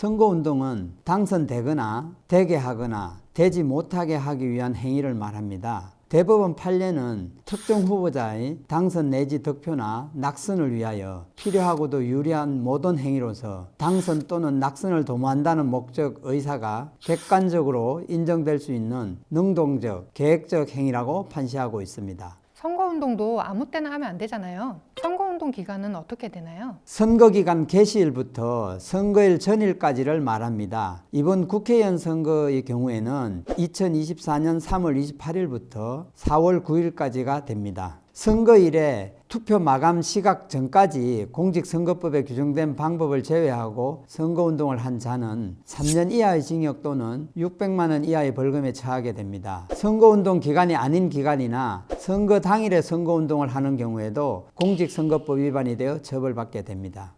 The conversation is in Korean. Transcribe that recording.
선거운동은 당선되거나 되게 하거나 되지 못하게 하기 위한 행위를 말합니다. 대법원 판례는 특정 후보자의 당선 내지 득표나 낙선을 위하여 필요하고도 유리한 모든 행위로서 당선 또는 낙선을 도모한다는 목적 의사가 객관적으로 인정될 수 있는 능동적, 계획적 행위라고 판시하고 있습니다. 선거운동도 아무 때나 하면 안 되잖아요. 선거운동 기간은 어떻게 되나요? 선거기간 개시일부터 선거일 전일까지를 말합니다. 이번 국회의원 선거의 경우에는 2024년 3월 28일부터 4월 9일까지가 됩니다. 선거일에 투표 마감 시각 전까지 공직선거법에 규정된 방법을 제외하고 선거운동을 한 자는 3년 이하의 징역 또는 600만 원 이하의 벌금에 처하게 됩니다. 선거운동 기간이 아닌 기간이나 선거 당일에 선거운동을 하는 경우에도 공직선거법 위반이 되어 처벌받게 됩니다.